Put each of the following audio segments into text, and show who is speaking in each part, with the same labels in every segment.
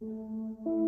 Speaker 1: В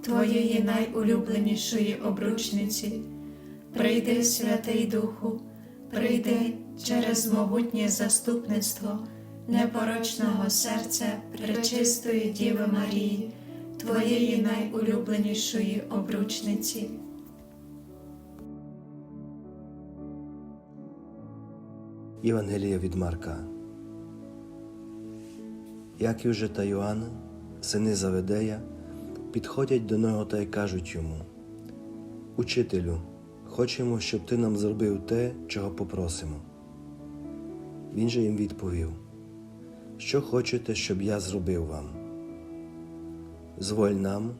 Speaker 1: Твоєї найулюбленішої обручниці. Прийди, Святий Духу, прийди через могутнє заступництво непорочного серця пречистої Діви Марії, Твоєї найулюбленішої обручниці.
Speaker 2: Євангелія від Марка. Яків же та Йоанн, сини Заведея, підходять до нього та й кажуть йому: Учителю, хочемо, щоб ти нам зробив те, чого попросимо. Він же їм відповів: Що хочете, щоб я зробив вам? Зволь нам,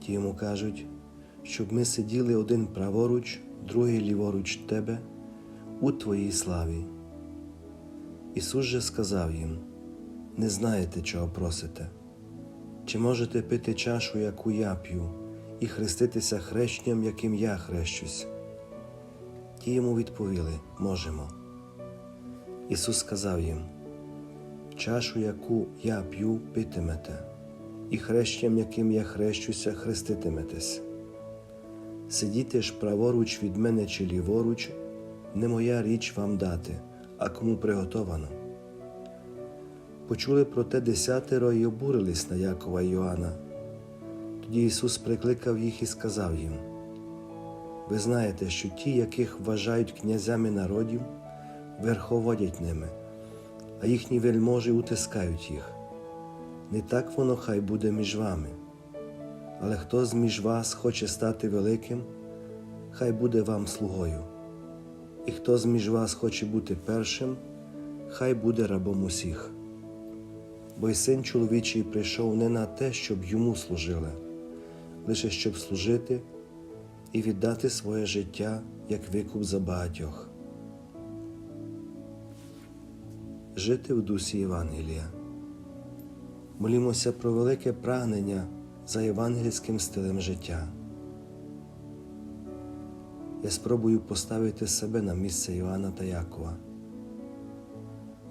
Speaker 2: ті йому кажуть, щоб ми сиділи один праворуч, другий ліворуч тебе у твоїй славі. Ісус же сказав їм: Не знаєте, чого просите. Чи можете пити чашу, яку я п'ю, і хреститися хрещенням, яким я хрещусь? Ті йому відповіли можемо. Ісус сказав їм: Чашу, яку я п'ю, питимете, і хрещенням, яким я хрещуся, хреститиметесь. Сидіти ж праворуч від мене чи ліворуч, не моя річ вам дати, а кому приготовано. Почули про те десятеро і обурились на Якова і Йоанна. Тоді Ісус прикликав їх і сказав їм: Ви знаєте, що ті, яких вважають князями народів, верховодять ними, а їхні вельможі утискають їх. Не так воно хай буде між вами. Але хто з між вас хоче стати великим, хай буде вам слугою. І хто з між вас хоче бути першим, хай буде рабом усіх. Бо й син чоловічий прийшов не на те, щоб йому служили, лише щоб служити і віддати своє життя як викуп за багатьох. Жити в дусі Євангелія. Молімося про велике прагнення за євангельським стилем життя. Я спробую поставити себе на місце Йоанна та Якова.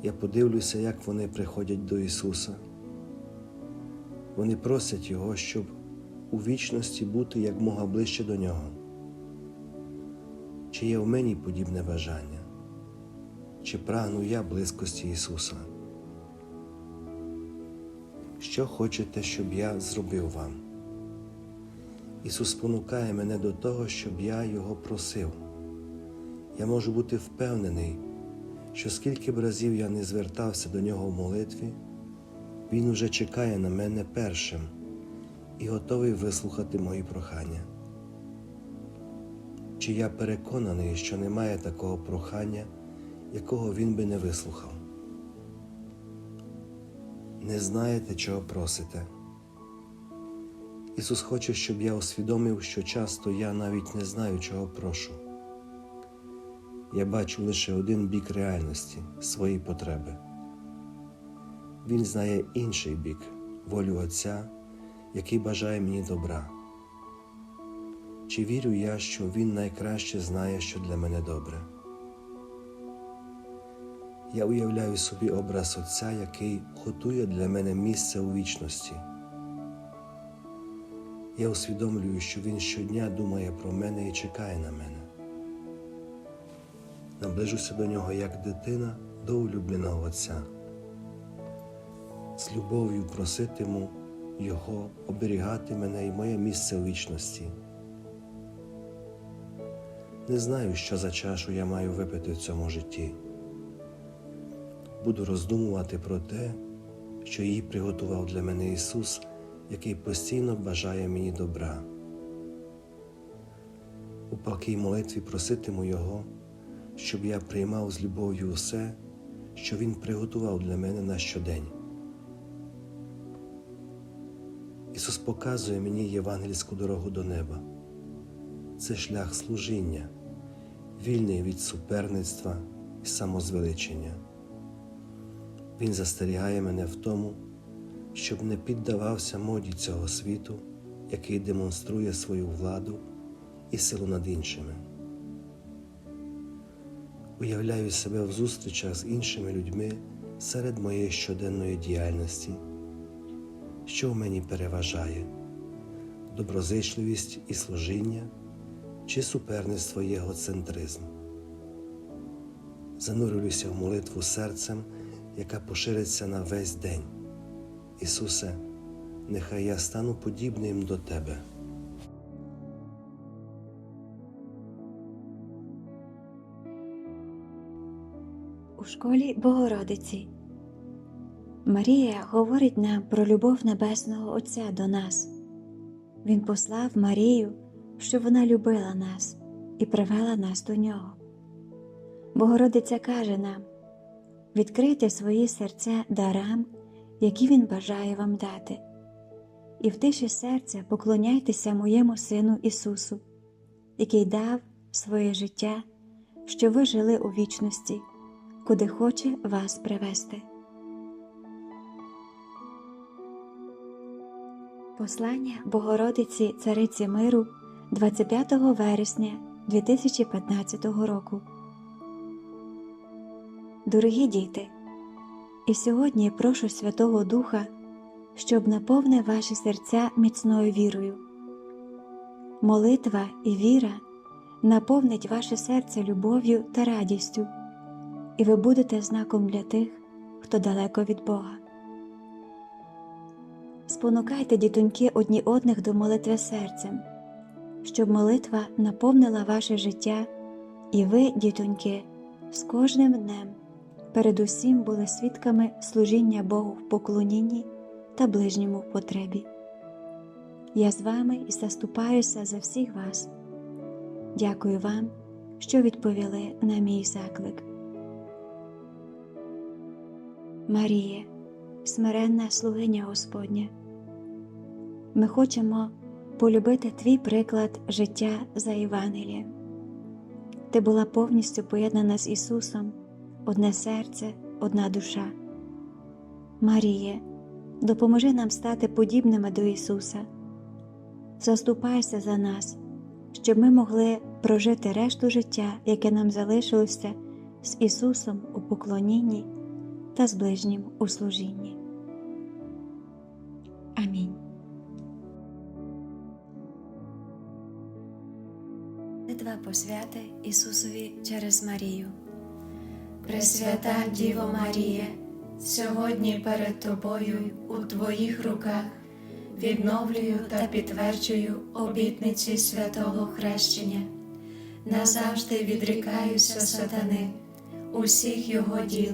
Speaker 2: Я подивлюся, як вони приходять до Ісуса. Вони просять Його, щоб у вічності бути як мога ближче до Нього. Чи є в мені подібне бажання? Чи прагну я близькості Ісуса? Що хочете, щоб я зробив вам? Ісус спонукає мене до того, щоб я Його просив. Я можу бути впевнений, що скільки б разів я не звертався до Нього в молитві, Він уже чекає на мене першим і готовий вислухати мої прохання. Чи я переконаний, що немає такого прохання, якого Він би не вислухав? Не знаєте, чого просите. Ісус хоче, щоб я усвідомив, що часто я навіть не знаю, чого прошу. Я бачу лише один бік реальності, свої потреби. Він знає інший бік, волю Отця, який бажає мені добра. Чи вірю я, що Він найкраще знає, що для мене добре? Я уявляю собі образ Отця, який готує для мене місце у вічності. Я усвідомлюю, що Він щодня думає про мене і чекає на мене. Наближуся до нього як дитина до улюбленого Отця. З любов'ю проситиму Його оберігати мене і моє місце у вічності. Не знаю, що за чашу я маю випити в цьому житті. Буду роздумувати про те, що її приготував для мене Ісус, який постійно бажає мені добра. У палкій молитві проситиму Його, щоб я приймав з любов'ю усе, що Він приготував для мене на щодень. Ісус показує мені євангельську дорогу до неба. Це шлях служіння, вільний від суперництва і самозвеличення. Він застерігає мене в тому, щоб не піддавався моді цього світу, який демонструє свою владу і силу над іншими. Уявляю себе в зустрічах з іншими людьми серед моєї щоденної діяльності, що в мені переважає доброзичливість і служіння чи суперництво і егоцентризм. Занурююся в молитву серцем, яка пошириться на весь день. Ісусе, нехай я стану подібним до Тебе.
Speaker 1: Школі Богородиці Марія говорить нам про любов Небесного Отця до нас. Він послав Марію, щоб вона любила нас і привела нас до нього. Богородиця каже нам: відкрийте свої серця дарам, які Він бажає вам дати, і в тиші серця поклоняйтеся моєму Сину Ісусу, який дав своє життя, щоб ви жили у вічності куди хоче вас привести. Послання Богородиці Цариці Миру 25 вересня 2015 року. Дорогі діти, і сьогодні прошу Святого Духа, щоб наповнив ваші серця міцною вірою. Молитва і віра наповнить ваше серце любов'ю та радістю і ви будете знаком для тих, хто далеко від Бога. Спонукайте дітоньки одні одних до молитви серцем, щоб молитва наповнила ваше життя, і ви, дітоньки, з кожним днем передусім були свідками служіння Богу в поклонінні та ближньому в потребі. Я з вами і заступаюся за всіх вас. Дякую вам, що відповіли на мій заклик. Маріє, смиренна слугиня Господня. Ми хочемо полюбити твій приклад життя за Євангелієм. Ти була повністю поєднана з Ісусом, одне серце, одна душа. Маріє, допоможи нам стати подібними до Ісуса. Заступайся за нас, щоб ми могли прожити решту життя, яке нам залишилося з Ісусом у поклонінні та з ближнім у служінні. Амінь. Молитва посвяти Ісусові через Марію.
Speaker 3: Пресвята Діво Марія, сьогодні перед Тобою у Твоїх руках відновлюю та підтверджую обітниці святого хрещення. Назавжди відрікаюся сатани, усіх його діл,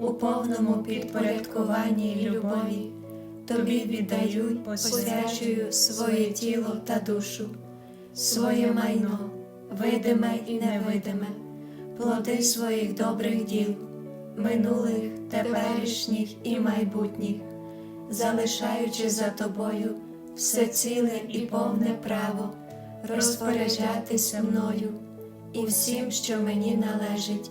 Speaker 3: у повному підпорядкуванні й любові, Тобі віддаю посвячую своє тіло та душу, своє майно, видиме і невидиме плоди своїх добрих діл,
Speaker 1: минулих, теперішніх і майбутніх, залишаючи за тобою все ціле і повне право розпоряджатися мною і всім, що мені належить,